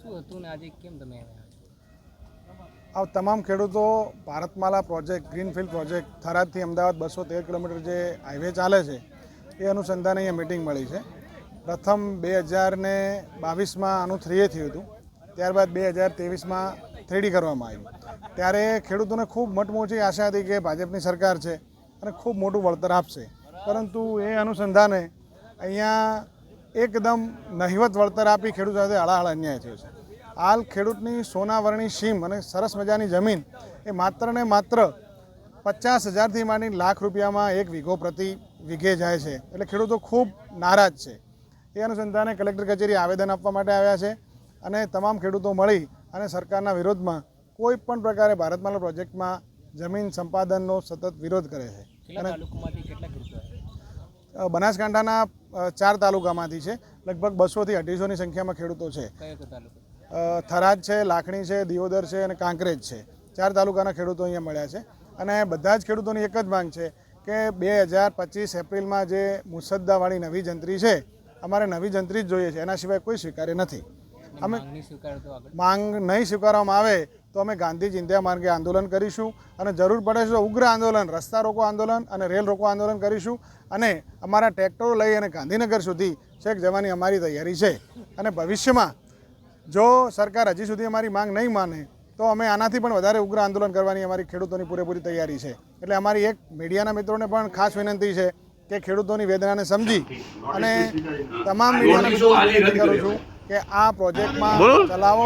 શું હતું ને આજે કેમ તમે આ તમામ ખેડૂતો, ભારતમાલા પ્રોજેક્ટ, ગ્રીનફિલ્ડ પ્રોજેક્ટ, થરાદથી અમદાવાદ બસો તેર કિલોમીટર જે હાઈવે ચાલે છે, એ અનુસંધાને અહીંયા મિટિંગ મળી છે. પ્રથમ બે હજાર ને બાવીસમાં આનું થ્રીએ થયું હતું. ત્યારબાદ બે હજાર ત્રેવીસમાં થ્રીડી કરવામાં આવ્યું. ત્યારે ખેડૂતોને ખૂબ મટમોચી આશા હતી કે ભાજપની સરકાર છે અને ખૂબ મોટું વળતર આપશે. પરંતુ એ અનુસંધાને અહીંયા એકદમ નહિવત વળતર આપી ખેડૂત સાથે હળાહળ અન્યાય થયો છે. હાલ ખેડૂતની સોનાવરણી સીમ અને સરસ મજાની જમીન એ માત્ર ને માત્ર પચાસ હજારથી માંડી લાખ રૂપિયામાં એક વીઘો પ્રતિ વીઘે જાય છે. એટલે ખેડૂતો ખૂબ નારાજ છે. એ અનુસંધાને કલેક્ટર કચેરી આવેદન આપવા માટે આવ્યા છે અને તમામ ખેડૂતો મળી અને સરકારના વિરોધમાં કોઈ પણ પ્રકારે ભારતમાલા પ્રોજેક્ટમાં જમીન સંપાદનનો સતત વિરોધ કરે છે. કેટલા બનાસકાંઠાના ચાર તાલુકામાંથી છે. લગભગ બસોથી અઢીસોની સંખ્યામાં ખેડૂતો છે. થરાદ છે લાખણી છે દિયોદર છે અને કાંકરેજ છે. ચાર તાલુકાના ખેડૂતો અહીંયા મળ્યા છે. અને બધા જ ખેડૂતોની એક જ માંગ છે કે બે હજાર પચીસ એપ્રિલમાં જે મુસદ્દાવાળી નવી જંત્રી છે અમારે નવી જંત્રી જ જોઈએ છે. એના સિવાય કોઈ સ્વીકાર્ય નથી. અમે માંગ નહીં સ્વીકારવામાં આવે તો અમે ગાંધી ચિંધ્યા માર્ગે આંદોલન કરીશું અને જરૂર પડે છે તો ઉગ્ર આંદોલન રસ્તા રોકો આંદોલન અને રેલ રોકો આંદોલન કરીશું અને અમારા ટ્રેક્ટરો લઈ અને ગાંધીનગર સુધી છેક જવાની અમારી તૈયારી છે. અને ભવિષ્યમાં જો સરકાર હજી સુધી અમારી માંગ નહીં માને તો અમે આનાથી પણ વધારે ઉગ્ર આંદોલન કરવાની અમારી ખેડૂતોની પૂરેપૂરી તૈયારી છે. એટલે અમારી એક મીડિયાના મિત્રોને પણ ખાસ વિનંતી છે કે ખેડૂતોની વેદનાને સમજી અને તમામ મીડિયાના મિત્રો વિનંતી કરું છું કે આ પ્રોજેક્ટમાં ચલાવો